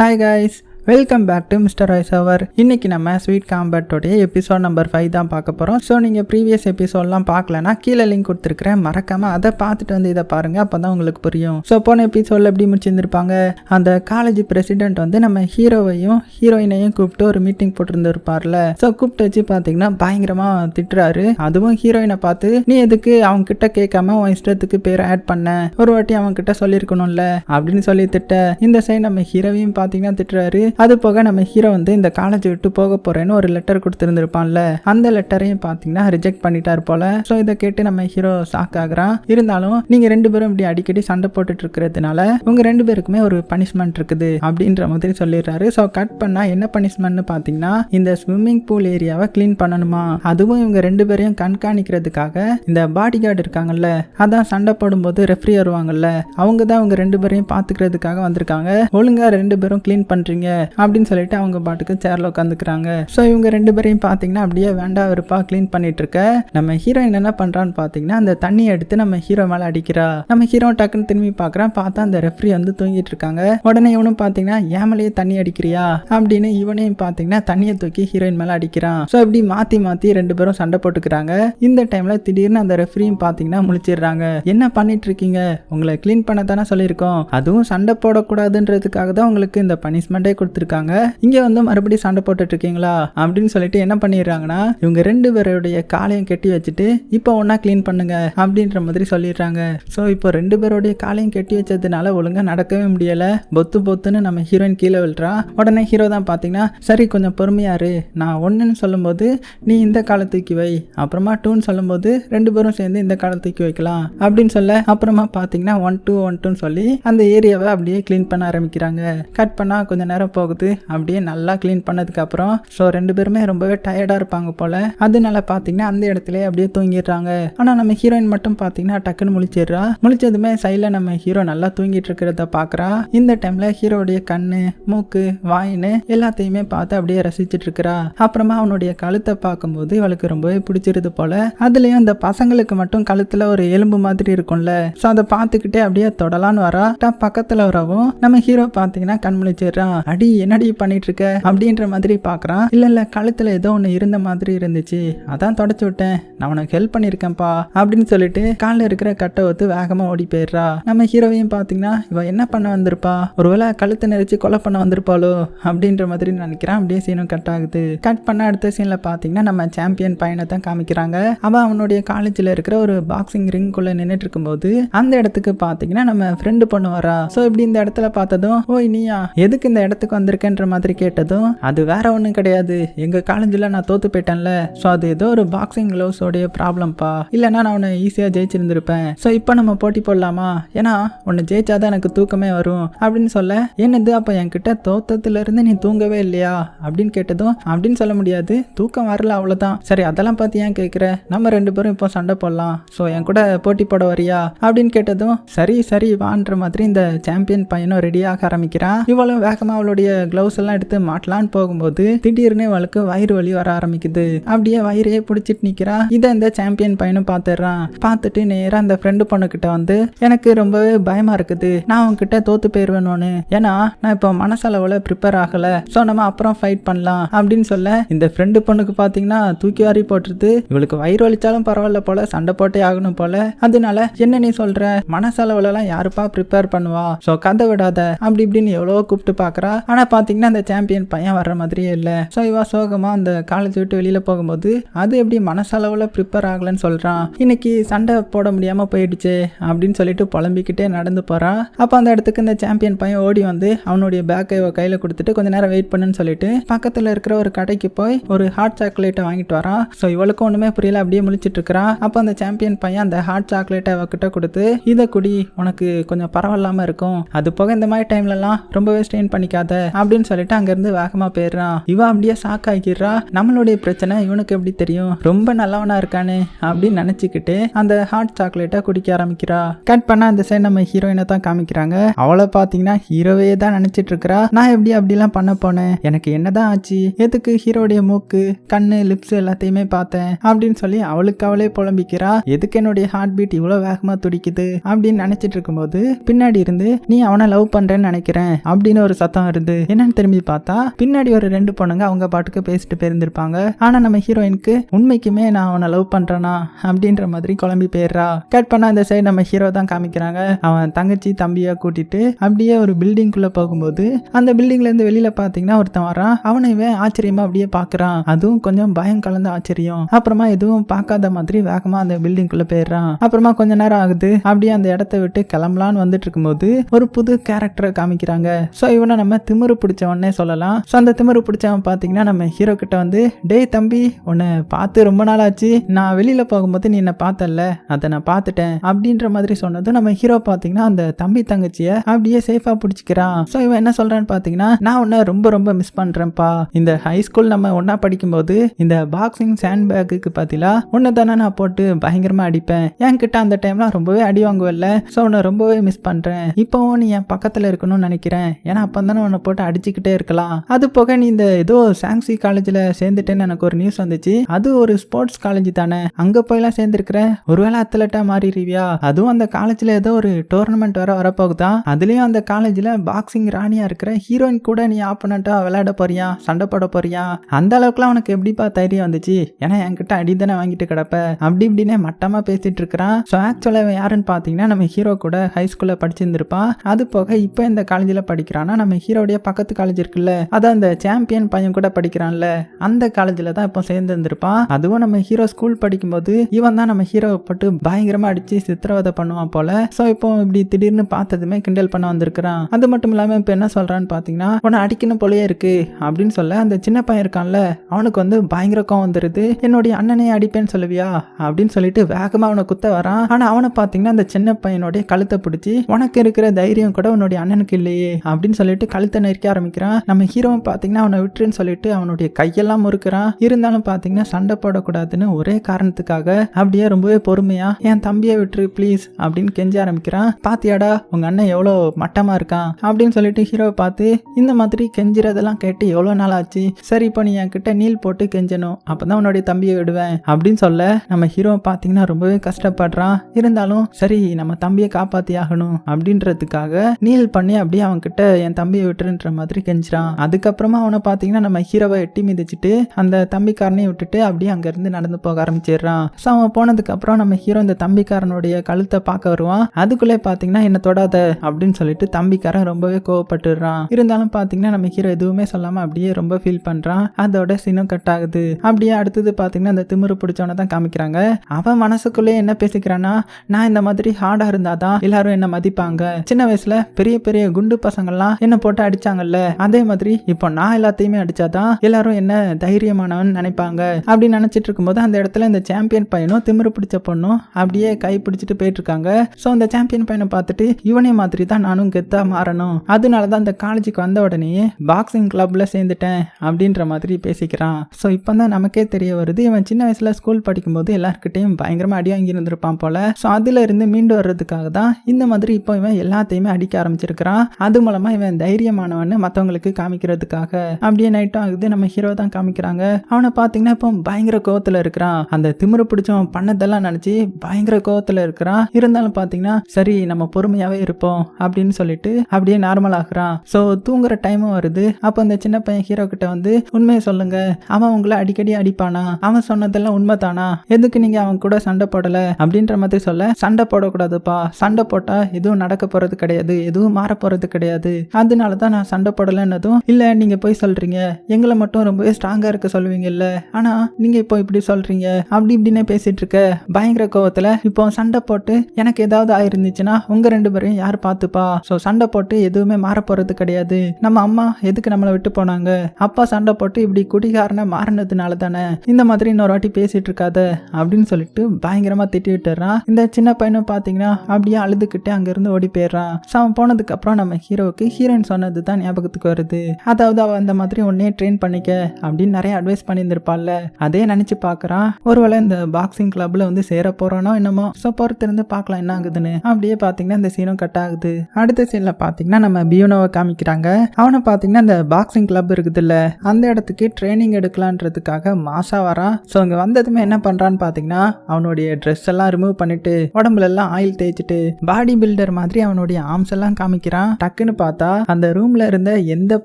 Hi guys, welcome back to mister Royce அவர் இன்னைக்கு நம்ம sweet காம்பேட்டோடைய எபிசோட் நம்பர் ஃபைவ் தான் பார்க்க போகிறோம் ஸோ நீங்கள் ப்ரீவியஸ் எபிசோட்லாம் பார்க்கலனா கீழே லிங்க் கொடுத்துருக்கிறேன் மறக்காமல் அதை பார்த்துட்டு வந்து இதை பாருங்கள் அப்போ தான் உங்களுக்கு புரியும். ஸோ போன எபிசோடில் எப்படி முடிச்சிருந்துருப்பாங்க? அந்த காலேஜ் பிரசிடென்ட் வந்து நம்ம ஹீரோவையும் ஹீரோயினையும் கூப்பிட்டு ஒரு மீட்டிங் போட்டிருந்துருப்பார்ல. ஸோ கூப்பிட்டு வச்சு பார்த்தீங்கன்னா பயங்கரமாக திட்டுறாரு. அதுவும் ஹீரோயினை பார்த்து நீ எதுக்கு அவங்க கிட்ட கேட்காம உன் இஷ்டத்துக்கு பேரை ஆட் பண்ண? ஒரு வாட்டி அவங்க கிட்ட சொல்லியிருக்கணும்ல? அப்படின்னு சொல்லி திட்ட. இந்த சைடு நம்ம ஹீரோவையும் பார்த்தீங்கன்னா திட்டுறாரு. அது போக நம்ம ஹீரோ வந்து இந்த காலேஜ் விட்டு போக போறேன்னு ஒரு லெட்டர் கொடுத்துருந்துருப்பான்ல அந்த லெட்டரையும் பார்த்தீங்கன்னா ரிஜெக்ட் பண்ணிட்டார் போல. ஸோ இதை கேட்டு நம்ம ஹீரோ ஷாக் ஆகுறான். இருந்தாலும் நீங்க ரெண்டு பேரும் இப்படி அடிக்கடி சண்டை போட்டுட்டு இருக்கிறதுனால உங்க ரெண்டு பேருக்குமே ஒரு பனிஷ்மெண்ட் இருக்குது அப்படின்ற மாதிரி சொல்லிடுறாரு. ஸோ கட் பண்ணா என்ன பனிஷ்மெண்ட்னு பார்த்தீங்கன்னா இந்த ஸ்விம்மிங் பூல் ஏரியாவை க்ளீன் பண்ணணுமா? அதுவும் இவங்க ரெண்டு பேரையும் கண்காணிக்கிறதுக்காக இந்த பாடி கார்டு இருக்காங்கல்ல அதான் சண்டை போடும்போது ரெஃப்ரி வருவாங்கல்ல அவங்க தான் அவங்க ரெண்டு பேரையும் பார்த்துக்கிறதுக்காக வந்திருக்காங்க. ஒழுங்கா ரெண்டு பேரும் க்ளீன் பண்றீங்க. அப்படின்னு சொல்லிட்டு அவங்க பாட்டுக்கு சேர்ல உட்காந்துக்கிறாங்க. ஸோ இவங்க ரெண்டு பேரையும் பார்த்தீங்கன்னா அப்படியே வேண்டா வெறுப்பா க்ளீன் பண்ணிட்டு இருக்க நம்ம ஹீரோயின் என்ன பண்றான்னு பார்த்தீங்கன்னா அந்த தண்ணியை எடுத்து நம்ம ஹீரோ மேல அடிக்கிறா. நம்ம ஹீரோ டக்குன்னு திரும்பி பார்க்குறான் பார்த்தா அந்த ரெஃப்ரி வந்து தூங்கிட்டு இருக்காங்க. உடனே இவனும் பார்த்தீங்கன்னா ஏமலையே தண்ணி அடிக்கிறியா? அப்படின்னு இவனையும் பார்த்தீங்கன்னா தண்ணியை தூக்கி ஹீரோயின் மேல அடிக்கிறான். ஸோ இப்படி மாத்தி மாத்தி ரெண்டு பேரும் சண்டை போட்டுக்கிறாங்க. இந்த டைம்ல திடீர்னு அந்த ரெஃப்ரியும் பார்த்தீங்கன்னா முழிச்சிடுறாங்க. என்ன பண்ணிட்டு இருக்கீங்க உங்களை க்ளீன் பண்ண தானே சொல்லியிருக்கோம். அதுவும் சண்டை போடக்கூடாதுன்றதுக்காக தான் உங்களுக்கு இந்த பனிஷ்மெண்ட்டே கொடுத்துருக்காங்க. இங்க வந்து மறுபடியும் சண்டை போட்டுட்டு இருக்கீங்களா அப்படின்னு சொல்லிட்டு என்ன பண்ணிடுறாங்கன்னா இவங்க ரெண்டு பேருடைய காலையும் கட்டி வச்சுட்டு இப்போ ஒன்றா க்ளீன் பண்ணுங்க அப்படின்ற மாதிரி சொல்லிடுறாங்க. ஸோ இப்போ ரெண்டு பேருடைய காலையும் கட்டி வச்சதுனால ஒழுங்காக நடக்கவே முடியல. பொத்து பொத்துன்னு நம்ம ஹீரோயின் கீழே விழுறா. உடனே ஹீரோ தான் பார்த்தீங்கன்னா சரி கொஞ்சம் பொறுமையாரு நான் ஒன்றுன்னு சொல்லும்போது நீ இந்த காலை தூக்கி வை. அப்புறமா டூன்னு சொல்லும்போது ரெண்டு பேரும் சேர்ந்து இந்த காலை தூக்கி வைக்கலாம். அப்படின்னு சொல்ல அப்புறமா பார்த்தீங்கன்னா ஒன் டூ ஒன் டூன்னு சொல்லி அந்த ஏரியாவை அப்படியே க்ளீன் பண்ண ஆரம்பிக்கிறாங்க. கட் பண்ணால் கொஞ்சம் நேரம் போகுது. அப்படியே நல்லா க்ளீன் பண்ணதுக்கப்புறம் ஸோ ரெண்டு பேருமே ரொம்பவே டயர்டாக இருப்பாங்க போல. அதனால பார்த்தீங்கன்னா அந்த இடத்துல அப்படியே தூங்கிடுறாங்க. ஆனால் நம்ம ஹீரோயின் மட்டும் பார்த்தீங்கன்னா டக்குன்னு முழிச்சிடுறா. முழிச்சதுமே சைடில் நம்ம ஹீரோ நல்லா தூங்கிட்டு இருக்கிறத பார்க்குறா இந்த டைமில் ஹீரோடைய கண்ணு மூக்கு வாயின்னு எல்லாத்தையுமே பார்த்து அப்படியே ரசிச்சிட்டு இருக்கிறா அப்புறமா அவனுடைய கழுத்தை பார்க்கும்போது இவளுக்கு ரொம்பவே பிடிச்சிருது போல. அதுலயும் அந்த பசங்களுக்கு மட்டும் கழுத்துல ஒரு எலும்பு மாதிரி இருக்கும்ல. ஸோ அதை பார்த்துக்கிட்டே அப்படியே தொடலான்னு வரா. பக்கத்தில் பக்கத்துல வரவும் நம்ம ஹீரோ பார்த்தீங்கன்னா கண் முழிச்சிடுறான் அடி என்னடி பண்ணிட்டு இருக்க அப்படின்ற மாதிரி பார்க்குறான் இல்ல இல்ல கழுத்துல ஏதோ ஒன்று இருந்த மாதிரி இருந்துச்சு. அதான் தொடச்சு விட்டேன். நான் உனக்கு ஹெல்ப் பண்ணியிருக்கேன்ப்பா அப்படின்னு சொல்லிட்டு காலில் இருக்கிற கட்டை ஒத்து வேகமா ஓடி போயிடுறா. நம்ம ஹீரோவையும் பார்த்தீங்கன்னா இவ என்ன பண்ண வந்திருப்பா? ஒருவேளை கழுத்தை நெரிச்சு கொலை பண்ண வந்திருப்பாளோ? அப்படின்ற மாதிரி நினைக்கிறான். அப்படியே சீனும் கட் ஆகுது. கட் பண்ண அடுத்த சீன்ல பார்த்தீங்கன்னா நம்ம சாம்பியன் பையனை தான் காமிக்கிறாங்க. அவன் அவனுடைய காலேஜில் இருக்கிற ஒரு பாக்ஸிங் ரிங்குள்ள நின்றுட்டு இருக்கும்போது அந்த இடத்துக்கு பார்த்தீங்கன்னா நம்ம ஃப்ரெண்டு பொண்ணு வரா ஸோ இப்படி இந்த இடத்துல பார்த்ததும் ஓய் நீயா? எதுக்கு இந்த இடத்துக்கு வந்திருக்கேன்ற மாதிரி கேட்டதும் அது வேற ஒன்றும் கிடையாது. எங்கள் காலேஜில் நான் தோத்து போயிட்டேன்ல. ஸோ அது ஏதோ ஒரு பாக்ஸிங் க்ளவுஸோடைய ப்ராப்ளம்ப்பா இல்லைன்னா நான் உன்னை ஈஸியாக ஜெயிச்சிருந்திருப்பேன். ஸோ இப்போ நம்ம போட்டி போடலாமா? ஏன்னா உன்னை ஜெயிச்சாதான் எனக்கு தூக்கமே வரும். அப்படின்னு சொல்ல என்னது அப்போ என்கிட்ட தோத்தத்துலேருந்து நீ தூங்கவே இல்லையா? அப்படின்னு கேட்டதும் அப்படின்னு சொல்ல முடியாது. தூக்கம் வரல அவ்வளோதான் சரி அதெல்லாம் பார்த்து ஏன் கேட்குற நம்ம ரெண்டு பேரும் இப்போ சண்டை போடலாம். ஸோ என் கூட போட்டி போட வரியா? அப்படின்னு கேட்டதும் சரி சரி வான்ற மாதிரி இந்த சாம்பியன் பையனும் ரெடியாக ஆரம்பிக்கிறான். இவளும் வேகமாக அவளுடைய க்ளவுஸ் எல்லாம் எடுத்து மாட்டலான்னு போகும்போது திடீர்னு அவளுக்கு வயிறு வலி வர ஆரம்பிக்குது. அப்படியே வயிறையே பிடிச்சிட்டு நிற்கிறா இதை இந்த சாம்பியன் பையனும் பார்த்துடுறான். பார்த்துட்டு நேராக அந்த ஃப்ரெண்டு பொண்ணுக்கிட்ட வந்து எனக்கு ரொம்பவே பயமா இருக்குது. நான் உன்கிட்ட தோத்து போயிருவேணும்னு ஏன்னா நான் இப்போ மனசளவில் ப்ரிப்பேர் ஆகல. ஸோ நம்ம அப்புறம் ஃபைட் பண்ணலாம். அப்படின்னு சொல்ல இந்த ஃப்ரெண்டு பொண்ணுக்கு பார்த்தீங்கன்னா தூக்கி வாரி போட்டுருது. இவளுக்கு வயிறு வலிச்சாலும் பரவாயில்ல போல சண்டை போட்டே ஆகணும் போல. அதனால என்ன நீ சொல்ற? மனசளவுலலாம் யாருப்பா ப்ரிப்பேர் பண்ணுவா? ஸோ கதை விடாத. அப்படி இப்படின்னு எவ்வளோ கூப்பிட்டு பார்க்கறா. ஆனால் பார்த்தீங்கன்னா அந்த சாம்பியன் பையன் வர்ற மாதிரியே இல்லை. ஸோ இவா சோகமாக அந்த காலேஜ் விட்டு வெளியில் போகும்போது அது எப்படி மனசளவில் ப்ரிப்பேர் ஆகலைன்னு சொல்கிறான் இன்னைக்கு சண்டை போட முடியாமல் போயிடுச்சு அப்படின்னு சொல்லிட்டு புலம்பிக்கிட்டே நடந்து போகிறான் அப்போ அந்த இடத்துக்கு இந்த சாம்பியன் பையன் ஓடி வந்து அவனுடைய பேக்கை கையில் கொடுத்துட்டு கொஞ்ச நேரம் வெயிட் பண்ணுன்னு சொல்லிட்டு பக்கத்தில் இருக்கிற ஒரு கடைக்கு போய் ஒரு ஹாட் சாக்லேட்டை வாங்கிட்டு வரான் ஸோ இவளுக்கும் ஒன்றுமே புரியல அப்படியே முழிச்சிட்டு இருக்கிறான் அப்போ அந்த சாம்பியன் பையன் அந்த ஹாட் சாக்லேட்டை அவகிட்ட கொடுத்து இதை குடி உனக்கு கொஞ்சம் பரவாயில்லாமல் இருக்கும். அது போக இந்த மாதிரி டைம்லலாம் ரொம்பவே ஸ்ட்ரெயின் பண்ணிக்காத. அப்படின்னு சொல்லிட்டு அங்கேருந்து வேகமாக போயிடுறான் இவ அப்படியே ஷாக் ஆகிடுறா நம்மளுடைய பிரச்சனை இவனுக்கு எப்படி தெரியும்? ரொம்ப நல்லவனா இருக்கானே அப்படின்னு நினச்சிக்கிட்டு அந்த ஹாட் சாக்லேட்டை குடிக்க ஆரம்பிக்கிறா. கட் பண்ண அந்த சைடு நம்ம ஹீரோயினை தான் காமிக்கிறாங்க. அவளை பார்த்தீங்கன்னா ஹீரோவே தான் நினச்சிட்டு இருக்கிறா. நான் எப்படி அப்படிலாம் பண்ண போனேன்? எனக்கு என்னதான் ஆச்சு? எதுக்கு ஹீரோடைய மூக்கு கண்ணு லிப்ஸ் எல்லாத்தையுமே பார்த்தேன் அப்படின்னு சொல்லி அவளுக்கு அவளே புலம்பிக்கிறா. எதுக்கு என்னுடைய ஹார்ட் பீட் இவ்வளோ வேகமாக துடிக்குது அப்படின்னு நினச்சிட்டு இருக்கும்போது பின்னாடி இருந்து நீ அவனை லவ் பண்ணுறேன்னு நினைக்கிறேன் அப்படின்னு ஒரு சத்தம் இருந்து போகுது என்னன்னு திரும்பி பார்த்தா பின்னாடி ஒரு ரெண்டு பொண்ணுங்க அவங்க பாட்டுக்கு பேசிட்டு போயிருந்திருப்பாங்க. ஆனா நம்ம ஹீரோயினுக்கு உண்மைக்குமே நான் அவனை லவ் பண்றேனா? அப்படின்ற மாதிரி குழம்பி போயிடுறா. கட் பண்ணா அந்த சைடு நம்ம ஹீரோ தான் காமிக்கிறாங்க. அவன் தங்கச்சி தம்பியா கூட்டிட்டு அப்படியே ஒரு பில்டிங்குள்ள போகும்போது அந்த பில்டிங்ல இருந்து வெளியில பாத்தீங்கன்னா ஒருத்தன் வரான். அவனை இவன் ஆச்சரியமா அப்படியே பாக்குறான் அதுவும் கொஞ்சம் பயம் கலந்த ஆச்சரியம். அப்புறமா எதுவும் பார்க்காத மாதிரி வேகமா அந்த பில்டிங்குள்ள போயிடுறான். அப்புறமா கொஞ்ச நேரம் ஆகுது. அப்படியே அந்த இடத்த விட்டு கிளம்பலான்னு வந்துட்டு இருக்கும்போது ஒரு புது கேரக்டரை காமிக்கிறாங்க. ஸோ இவனை நம்ம திமிரு பிடிச்சவனே சொல்லலாம். ஸோ அந்த திமிரு பிடிச்சவன் பார்த்தீங்கன்னா நம்ம ஹீரோ கிட்ட வந்து டேய் தம்பி உன்னை பார்த்து ரொம்ப நாள் ஆச்சு நான் வெளியில் போகும்போது நீ என்ன பார்த்தல அதை நான் பார்த்துட்டேன். அப்படின்ற மாதிரி சொன்னதும் நம்ம ஹீரோ பார்த்தீங்கன்னா அந்த தம்பி தங்கச்சியை அப்படியே சேஃபாக பிடிச்சிக்கிறான். ஸோ இவன் என்ன சொல்கிறான்னு பார்த்தீங்கன்னா நான் உன்னை ரொம்ப ரொம்ப மிஸ் பண்ணுறேன்ப்பா இந்த ஹை ஸ்கூல் நம்ம ஒன்றா படிக்கும்போது இந்த பாக்ஸிங் சேண்ட் பேக்குக்கு பார்த்தீங்களா உன்னை தானே நான் போட்டு பயங்கரமாக அடிப்பேன். என்கிட்ட அந்த டைம்லாம் ரொம்பவே அடி வாங்குவல்ல. ஸோ உன்னை ரொம்பவே மிஸ் பண்ணுறேன் இப்போவும் நீ என் பக்கத்தில் இருக்கணும்னு நினைக்கிறேன். ஏன்னா அப்போ தானே உன்னை போட்டு அடிச்சுக்கிட்டே இருக்கலாம். அது போக நீ இந்த ஏதோ சாங்ஸி காலேஜில் சேர்ந்துட்டேன்னு எனக்கு ஒரு நியூஸ் வந்துச்சு. அது ஒரு ஸ்போர்ட்ஸ் காலேஜ் தானே. அங்க போயெல்லாம் சேர்ந்துருக்கிற? ஒருவேளை அத்லட்டாக மாறிடுவியா? அதுவும் அந்த காலேஜ்ல ஏதோ ஒரு டோர்னமெண்ட் வர வரப்போகுதான் அதுலயும் அந்த காலேஜ்ல பாக்ஸிங் ராணியா இருக்கிற ஹீரோயின் கூட நீ ஆப்பனண்டா விளையாட போறியா? சண்டை போட போறியா? அந்த அளவுக்குலாம் உனக்கு எப்படிப்பா தைரியம் வந்துச்சு? ஏன்னா என்கிட்ட அடிதானே வாங்கிட்டு கிடப்ப. அப்படி இப்படின்னே மட்டமாக பேசிட்டு இருக்கிறான். ஸோ ஆக்சுவலாக யாருன்னு பார்த்தீங்கன்னா நம்ம ஹீரோ கூட ஹை ஸ்கூலில் படிச்சிருந்திருப்பான். அது போக இப்போ இந்த காலேஜில் படிக்கிறான்னா நம்ம ஹீரோடைய பக்கத்து காலேஜ் இருக்குல்ல அதான் அந்த சாம்பியன் பையன் கூட படிக்கிறான்ல அந்த காலேஜில் தான் இப்போ சேர்ந்து இருந்திருப்பான் அதுவும் நம்ம ஹீரோ ஸ்கூல் படிக்கும்போது இவன் தான் நம்ம ஹீரோவை போட்டு பயங்கரமாக அடிச்சு சித்திரவதை பண்ணுவான் போல. ஸோ இப்போ இப்படி திடீர்னு பார்த்ததுமே கிண்டல் பண்ண வந்திருக்கிறான். அது மட்டும் இல்லாமல் இப்போ என்ன சொல்றான்னு பார்த்தீங்கன்னா உன்னை அடிக்கணும் போலயே இருக்கு அப்படின்னு சொல்ல அந்த சின்ன பையன் இருக்கான்ல அவனுக்கு வந்து பயங்கர கோவம் வந்துருது. என்னுடைய அண்ணனே அடிப்பேன்னு சொல்லுவியா? அப்படின்னு சொல்லிட்டு வேகமாக அவனை குத்த வரான். ஆனால் அவனை பார்த்தீங்கன்னா அந்த சின்ன பையனுடைய கழுத்தை பிடிச்சி உனக்கு இருக்கிற தைரியம் கூட உன்னுடைய அண்ணனுக்கு இல்லையே அப்படின்னு சொல்லிட்டு கழுத்தை நிற்க ஆரம்பிக்கிறான். நம்ம ஹீரோவும் பார்த்தீங்கன்னா அவனை விட்டுருன்னு சொல்லிட்டு அவனுடைய கையெல்லாம் முறுக்கிறான். இருந்தாலும் பார்த்தீங்கன்னா சண்டை போடக்கூடாதுன்னு ஒரே காரணத்துக்காக அப்படியே ரொம்பவே பொறுமையா என் தம்பியை விட்டுரு ப்ளீஸ் அப்படின்னு கெஞ்ச ஆரம்பிக்கிறான். பாத்தியாடா உங்க அண்ணன் எவ்வளோ மட்டமா இருக்கான் அப்படின்னு சொல்லிட்டு ஹீரோவை பார்த்து இந்த மாதிரி கெஞ்சுறதெல்லாம் கேட்டு எவ்வளோ நாள் ஆச்சு? சரி இப்போ நீ என்கிட்ட நீல் போட்டு கெஞ்சணும். அப்பதான் உன்னுடைய தம்பியை விடுவேன் அப்படின்னு சொல்ல நம்ம ஹீரோ பார்த்தீங்கன்னா ரொம்பவே கஷ்டப்படுறான். இருந்தாலும் சரி நம்ம தம்பியை காப்பாத்தி ஆகணும் அப்படின்றதுக்காக நீல் பண்ணி அப்படியே அவன் கிட்ட என் தம்பியை விட்டுருன்னு அப்படின்ற மாதிரி கெஞ்சிறான். அதுக்கப்புறமா அவனை பார்த்தீங்கன்னா நம்ம ஹீரோவை எட்டி மிதிச்சுட்டு அந்த தம்பிக்காரனையும் விட்டுட்டு அப்படியே அங்கேருந்து நடந்து போக ஆரம்பிச்சிடுறான். ஸோ அவன் போனதுக்கு அப்புறம் நம்ம ஹீரோ இந்த தம்பிக்காரனுடைய கழுத்தை பார்க்க வருவான். அதுக்குள்ளே பார்த்தீங்கன்னா என்ன தொடாத அப்படின்னு சொல்லிட்டு தம்பிக்காரன் ரொம்பவே கோவப்பட்டுடுறான். இருந்தாலும் பார்த்தீங்கன்னா நம்ம ஹீரோ எதுவுமே சொல்லாமல் அப்படியே ரொம்ப ஃபீல் பண்ணுறான் அதோட சினம் கட் ஆகுது. அப்படியே அடுத்தது பார்த்தீங்கன்னா அந்த திமிரு பிடிச்சவனை தான் காமிக்கிறாங்க. அவன் மனசுக்குள்ளே என்ன பேசிக்கிறான்னா நான் இந்த மாதிரி ஹார்டாக இருந்தாதான் எல்லாரும் என்ன மதிப்பாங்க. சின்ன வயசுல பெரிய பெரிய குண்டு பசங்கள்லாம் என்ன போட்டு அடிச்சாங்கல்ல? அதே மாதிரி இப்போ நான் எல்லாத்தையுமே அடிச்சாதான் எல்லாரும் என்ன தைரியமானவன் நினைப்பாங்க. அப்படின்னு நினைச்சிட்டு இருக்கும்போது அந்த இடத்துல இந்த சாம்பியன் பையனும் திமிரு பிடிச்ச பொண்ணும் அப்படியே கை பிடிச்சிட்டு போயிட்டு இருக்காங்க ஸோ அந்த சாம்பியன் பையனை பார்த்துட்டு இவனே மாதிரி தான் நானும் கெத்தா மாறணும். அதனால தான் அந்த காலேஜுக்கு வந்த உடனே பாக்ஸிங் கிளப்ல சேர்ந்துட்டேன் அப்படின்ற மாதிரி பேசிக்கிறான். ஸோ இப்போ தான் நமக்கே தெரிய வருது. இவன் சின்ன வயசுல ஸ்கூல் படிக்கும்போது எல்லாருக்கிட்டையும் பயங்கரமா அடி வாங்கி இருந்திருப்பான் போல. ஸோ அதுல இருந்து மீண்டு வர்றதுக்காக தான் இந்த மாதிரி இப்போ இவன் எல்லாத்தையுமே அடிக்க ஆரம்பிச்சிருக்கிறான். அது மூலமா இவன் தைரியமானவன் தைரியமானவன்னு மற்றவங்களுக்கு காமிக்கிறதுக்காக அப்படியே நைட்டும் ஆகுது. நம்ம ஹீரோ தான் காமிக்கிறாங்க. அவனை பார்த்தீங்கன்னா இப்போ பயங்கர கோவத்துல இருக்கிறான். அந்த திமிர பிடிச்சவன் பண்ணதெல்லாம் நினைச்சு பயங்கர கோவத்துல இருக்கிறான். இருந்தாலும் பார்த்தீங்கன்னா சரி நம்ம பொறுமையாவே இருப்போம் அப்படின்னு சொல்லிட்டு அப்படியே நார்மல் ஆகுறான். ஸோ தூங்குற டைமும் வருது. அப்போ அந்த சின்ன பையன் ஹீரோ கிட்ட வந்து உண்மையை சொல்லுங்க. அவன் உங்களை அடிக்கடி அடிப்பானா? அவன் சொன்னதெல்லாம் உண்மை தானா எதுக்கு நீங்க அவன் கூட சண்டை போடல? அப்படின்ற மாதிரி சொல்ல சண்டை போடக்கூடாதுப்பா. சண்டை போட்டா எதுவும் நடக்க போறது கிடையாது. எதுவும் மாற போறது கிடையாது. அதனால தான் நான் சண்டை போடலன்னதும் இல்லை நீங்க போய் சொல்றீங்க. எங்களை மட்டும் ரொம்பவே ஸ்ட்ராங்காக இருக்க சொல்லுவீங்கல்ல. ஆனா நீங்க இப்போ இப்படி சொல்றீங்க. அப்படி இப்படின்னே பேசிகிட்டு இருக்க. பயங்கர கோவத்துல இப்போ சண்டை போட்டு எனக்கு ஏதாவது ஆயிருந்துச்சுன்னா உங்க ரெண்டு பேரையும் யார் பார்த்துப்பா? ஸோ சண்டை போட்டு எதுவுமே மாற போறது கிடையாது. நம்ம அம்மா எதுக்கு நம்மளை விட்டு போனாங்க? அப்பா சண்டை போட்டு இப்படி குடிகாரனை மாறினதுனால தானே? இந்த மாதிரி இன்னொரு வாட்டி பேசிட்டு இருக்காத. அப்படின்னு சொல்லிட்டு பயங்கரமா திட்டி விட்டுறான் இந்த சின்ன பையனும் பார்த்தீங்கன்னா அப்படியே அழுதுகிட்டே அங்கிருந்து ஓடி போயிடுறான். ஸோ அவன் போனதுக்கப்புறம் நம்ம ஹீரோவுக்கு ஹீரோயின் சொன்னது தான் ஞாபகத்துக்கு வருது. அதாவது அவள் அந்த மாதிரி உன்னே ட்ரெயின் பண்ணிக்க அப்படின்னு நிறைய அட்வைஸ் பண்ணியிருந்திருப்பாள்ல. அதே நினச்சி பார்க்குறான். ஒருவேளை இந்த பாக்ஸிங் கிளப்ல வந்து சேர போகிறானோ என்னமோ. ஸோ பொறுத்திருந்து பார்க்கலாம் என்ன ஆகுதுன்னு. அப்படியே பார்த்தீங்கன்னா இந்த சீனும் கட் ஆகுது. அடுத்த சீனில் பார்த்தீங்கன்னா நம்ம பியூனோவை காமிக்கிறாங்க. அவனை பார்த்தீங்கன்னா இந்த பாக்ஸிங் கிளப் இருக்குதுல்ல அந்த இடத்துக்கு ட்ரைனிங் எடுக்கலான்றதுக்காக மாசா வரான். ஸோ அங்கே வந்ததுமே என்ன பண்ணுறான்னு பார்த்தீங்கன்னா அவனுடைய ட்ரெஸ் எல்லாம் ரிமூவ் பண்ணிட்டு உடம்புல எல்லாம் ஆயில் தேய்ச்சிட்டு பாடி பில்டர் மாதிரி அவனுடைய ஆர்ம்ஸ் எல்லாம் காமிக்கிறான். டக்குன்னு பார்த்தா அந்த ரூம்ல ரூம்ல இருந்த எந்த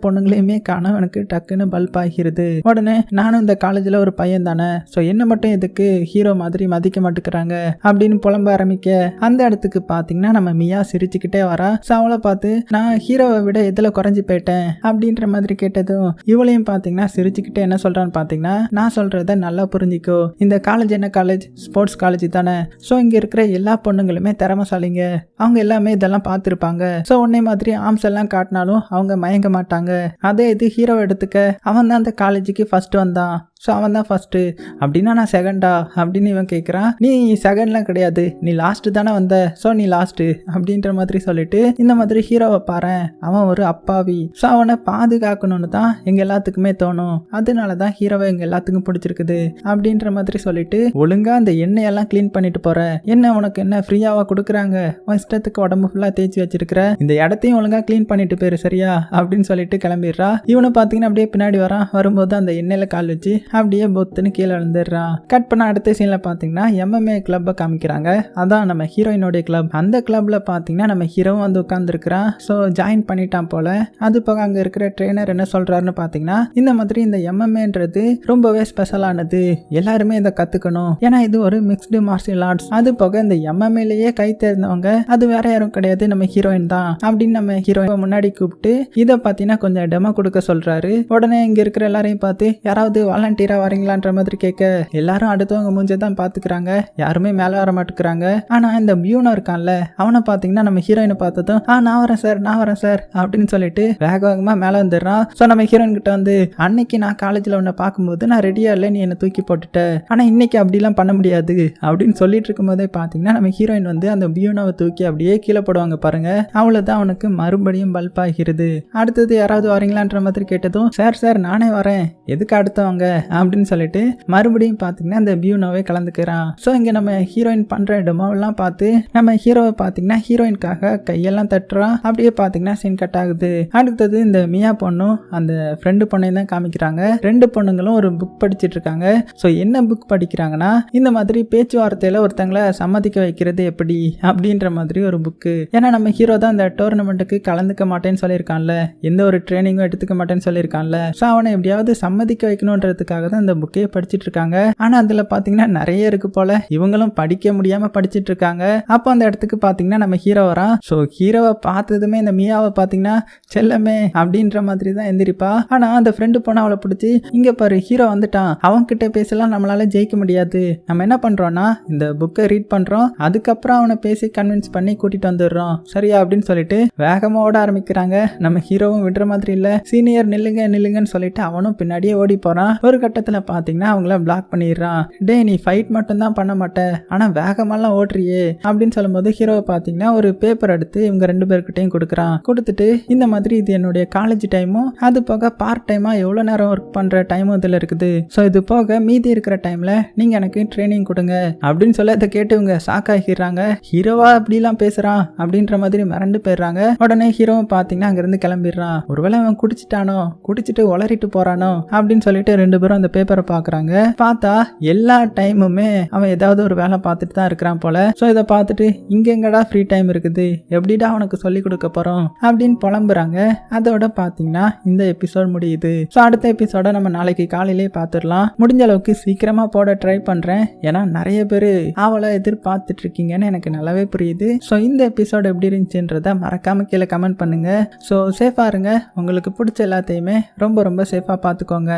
பொண்ணுங்களையுமே காணவனுக்கு எனக்கு டக்குன்னு பல்ப் ஆகிறது உடனே நானும் இந்த காலேஜில் ஒரு பையன் தானே ஸோ என்ன மட்டும் எதுக்கு ஹீரோ மாதிரி மதிக்க மாட்டேங்கிறாங்க அப்படின்னு புலம்ப ஆரம்பிக்க அந்த இடத்துக்கு பார்த்தீங்கன்னா நம்ம மியா சிரிச்சுக்கிட்டே வரா. ஸோ அவளை பார்த்து நான் ஹீரோவை விட எதில் குறைஞ்சி போயிட்டேன்? அப்படின்ற மாதிரி கேட்டதும் இவளையும் பார்த்தீங்கன்னா சிரிச்சுக்கிட்டே என்ன சொல்கிறான்னு பார்த்தீங்கன்னா நான் சொல்கிறத நல்லா புரிஞ்சிக்கோ. இந்த காலேஜ் என்ன காலேஜ் ஸ்போர்ட்ஸ் காலேஜ் தானே. ஸோ இங்கே இருக்கிற எல்லா பொண்ணுங்களுமே திறமசாலிங்க. அவங்க எல்லாமே இதெல்லாம் பார்த்துருப்பாங்க. ஸோ உன்னை மாதிரி ஆம்ஸ் எல்லாம் காட்டினாலும் அவங்க அவங்க மயங்க மாட்டாங்க. அதே இது ஹீரோ எடுத்துக்க அவன் தான் அந்த காலேஜுக்கு ஃபர்ஸ்ட் வந்தான். ஸோ அவன் தான் ஃபஸ்ட்டு அப்படின்னா நான் செகண்டா அப்படின்னு இவன் கேட்குறான் நீ செகண்ட்லாம் கிடையாது. நீ லாஸ்ட்டு தானே வந்த. ஸோ நீ லாஸ்ட்டு அப்படின்ற மாதிரி சொல்லிட்டு இந்த மாதிரி ஹீரோவை பாரு அவன் ஒரு அப்பாவி. ஸோ அவனை பாதுகாக்கணும்னு தான் எங்கள் எல்லாத்துக்குமே தோணும். அதனால தான் ஹீரோவை எங்கள் எல்லாத்துக்கும் பிடிச்சிருக்குது. அப்படின்ற மாதிரி சொல்லிட்டு ஒழுங்காக அந்த எண்ணெயெல்லாம் க்ளீன் பண்ணிட்டு போகிற என்ன உனக்கு என்ன ஃப்ரீயாவாக கொடுக்குறாங்க? உன் இஷ்டத்துக்கு உடம்பு ஃபுல்லாக தேய்ச்சி வச்சிருக்கிற. இந்த இடத்தையும் ஒழுங்காக க்ளீன் பண்ணிட்டு போயிரு சரியா? அப்படின்னு சொல்லிட்டு கிளம்பிடுறா. இவனை பார்த்தீங்கன்னா அப்படியே பின்னாடி வரான். வரும்போது அந்த எண்ணெயில் கால் வச்சு அப்படியே பொத்துன்னு கீழே விழுந்துடுறான் கட் பண்ண அடுத்த சீனில் பார்த்தீங்கன்னா எம்எம்ஏ கிளப்பை காமிக்கிறாங்க. அதான் நம்ம ஹீரோயினோடைய கிளப் அந்த கிளப்ல பார்த்தீங்கன்னா நம்ம ஹீரோவும் வந்து உட்காந்துருக்கிறான் ஸோ ஜாயின் பண்ணிட்டான் போல. அது போக அங்கே இருக்கிற ட்ரெயினர் என்ன சொல்கிறாருன்னு பார்த்தீங்கன்னா இந்த மாதிரி இந்த எம்எம்ஏன்றது ரொம்பவே ஸ்பெஷலானது எல்லாருமே இதை கற்றுக்கணும் ஏன்னா இது ஒரு மிக்ஸ்டு மார்ஷியல் ஆர்ட்ஸ் அது போக இந்த எம்எம்ஏலேயே கை தேர்ந்தவங்க அது வேற யாரும் கிடையாது. நம்ம ஹீரோயின் தான். அப்படின்னு நம்ம ஹீரோயின் முன்னாடி கூப்பிட்டு இதை பார்த்தீங்கன்னா கொஞ்சம் டெமோ கொடுக்க சொல்கிறாரு உடனே இங்கே இருக்கிற எல்லாரையும் பார்த்து யாராவது வாலண்டியர் வரீங்களான்ற மாதிரி கேட்க எல்லாரும் அடுத்தவங்க மூஞ்சை தான் பாத்துக்கிறாங்க. யாருமே மேல வர மாட்டேங்கிறாங்க ஆனா இந்த பியூனோ இருக்கான்ல அவனை பாத்தீங்கன்னா நம்ம ஹீரோயினை பார்த்ததும் ஆ நான் வரேன் சார் நான் வரேன் சார் அப்படின்னு சொல்லிட்டு வேக வேகமா மேல வந்துடுறான். ஸோ நம்ம ஹீரோயின் கிட்ட வந்து அன்னைக்கு நான் காலேஜ்ல உன்னை பார்க்கும்போது நான் ரெடியா இல்லை நீ என்னை தூக்கி போட்டுட்ட. ஆனா இன்னைக்கு அப்படிலாம் பண்ண முடியாது அப்படின்னு சொல்லிட்டு இருக்கும்போதே பாத்தீங்கன்னா நம்ம ஹீரோயின் வந்து அந்த பியூனோவை தூக்கி அப்படியே கீழே போடுவாங்க பாருங்க. அவ்வளவுதான் அவனுக்கு மறுபடியும் பல்ப் ஆகிறது அடுத்தது யாராவது வரீங்களான்ற மாதிரி கேட்டதும் சார் சார் நானே வரேன். எதுக்கு அடுத்தவங்க? அப்படின்னு சொல்லிட்டு மறுபடியும் பார்த்தீங்கன்னா அந்த பியூனோவே கலந்துக்கிறான். ஸோ இங்கே நம்ம ஹீரோயின் பண்ணுற டெமோவெல்லாம் பார்த்து நம்ம ஹீரோவை பார்த்தீங்கன்னா ஹீரோயின்காக கையெல்லாம் தட்டுறான். அப்படியே பார்த்தீங்கன்னா சீன் கட் ஆகுது. அடுத்தது இந்த மியா பொண்ணும் அந்த ஃப்ரெண்டு பொண்ணையும் தான் காமிக்கிறாங்க. ரெண்டு பொண்ணுங்களும் ஒரு புக் படிச்சுட்டு இருக்காங்க. ஸோ என்ன புக் படிக்கிறாங்கன்னா இந்த மாதிரி பேச்சுவார்த்தையில் ஒருத்தங்களை சம்மதிக்க வைக்கிறது எப்படி? அப்படின்ற மாதிரி ஒரு புக்கு ஏன்னா நம்ம ஹீரோ தான் இந்த டோர்னமெண்ட்டுக்கு கலந்துக்க மாட்டேன்னு சொல்லியிருக்கான்ல. எந்த ஒரு ட்ரைனிங்கும் எடுத்துக்க மாட்டேன்னு சொல்லியிருக்கான்ல. ஸோ அவனை எப்படியாவது சம்மதிக்க வைக்கணுன்றதுக்காக தான் இந்த புக்கே படிச்சிட்டு இருக்காங்க ஆனால் அதில் பார்த்தீங்கன்னா நிறைய இருக்கு போல. இவங்களும் படிக்க முடியாமல் படிச்சிட்டு இருக்காங்க அப்போ அந்த இடத்துக்கு பார்த்தீங்கன்னா நம்ம ஹீரோ வரான் ஸோ ஹீரோவை பார்த்ததுமே இந்த மியாவை பார்த்தீங்கன்னா செல்லமே அப்படின்ற மாதிரி தான் எந்திரிப்பா. ஆனால் அந்த ஃப்ரெண்டு போனால் அவளை பிடிச்சி இங்கே பாரு ஹீரோ வந்துட்டான். அவன்கிட்ட பேசலாம் நம்மளால ஜெயிக்க முடியாது. நம்ம என்ன பண்ணுறோன்னா இந்த புக்கை ரீட் பண்ணுறோம் அதுக்கப்புறம் அவனை பேசி கன்வின்ஸ் பண்ணி கூட்டிட்டு வந்துடுறோம். சரியா? அப்படின்னு சொல்லிட்டு வேகமாக ஓட ஆரம்பிக்கிறாங்க. நம்ம ஹீரோவும் விடுற மாதிரி இல்லை. சீனியர் நில்லுங்க நில்லுங்கன்னு சொல்லிட்டு அவனும் பின்னாடியே ஓடி போகிறான் ஒரு கட்டத்தில் பார்த்தீங்கன்னா அவங்கள பிளாக் பண்ணிடுறான். டே நீ ஃபைட் மட்டும் தான் பண்ண மாட்ட. ஆனால் வேகமெல்லாம் ஓட்டுறியே அப்படின்னு சொல்லும்போது ஹீரோவை பார்த்தீங்கன்னா ஒரு பேப்பர் எடுத்து இவங்க ரெண்டு பேர்கிட்டையும் கொடுக்குறான். கொடுத்துட்டு இந்த மாதிரி இது என்னுடைய காலேஜ் டைமும் அது போக பார்ட் டைமாக எவ்வளோ நேரம் ஒர்க் பண்ணுற டைமும் இதில் இருக்குது. ஸோ இது போக மீதி இருக்கிற டைமில் நீங்கள் எனக்கு ட்ரைனிங் கொடுங்க. அப்படின்னு சொல்ல அதை கேட்டு இவங்க ஷாக் ஆகிடுறாங்க. ஹீரோவா அப்படிலாம் பேசுகிறான் அப்படின்ற மாதிரி மிரண்டு போயிடுறாங்க. உடனே ஹீரோவை பார்த்தீங்கன்னா அங்கேருந்து கிளம்பிடுறான். ஒருவேளை அவன் குடிச்சிட்டானோ? குடிச்சிட்டு உளறிட்டு போகிறானோ அப்படின்னு சொல்லிட்டு ரெண்டு பேரும் அந்த பேப்பரை பார்க்குறாங்க பார்த்தா எல்லா டைமுமே அவன் ஏதாவது ஒரு வேலை பார்த்துட்டு தான் இருக்கிறான் போல. ஸோ இதை பார்த்துட்டு இங்க எங்கடா ஃப்ரீ டைம் இருக்குது? எப்படிடா அவனுக்கு சொல்லி கொடுக்க போறோம்? அப்படின்னு புலம்புறாங்க. அதோட பார்த்தீங்கன்னா இந்த எபிசோட் முடியுது. ஸோ அடுத்த எபிசோட நம்ம நாளைக்கு காலையிலே பார்த்துடலாம். முடிஞ்ச அளவுக்கு சீக்கிரமா போட ட்ரை பண்றேன். ஏன்னா நிறைய பேர் அவளை எதிர்பார்த்துட்டு இருக்கீங்கன்னு எனக்கு நல்லாவே புரியுது. ஸோ இந்த எபிசோட் எப்படி இருந்துச்சுன்றத மறக்காம கீழே கமெண்ட் பண்ணுங்க. ஸோ சேஃபாக இருங்க. உங்களுக்கு பிடிச்ச எல்லாத்தையுமே ரொம்ப ரொம்ப சேஃபாக பார்த்துக்கோங்க.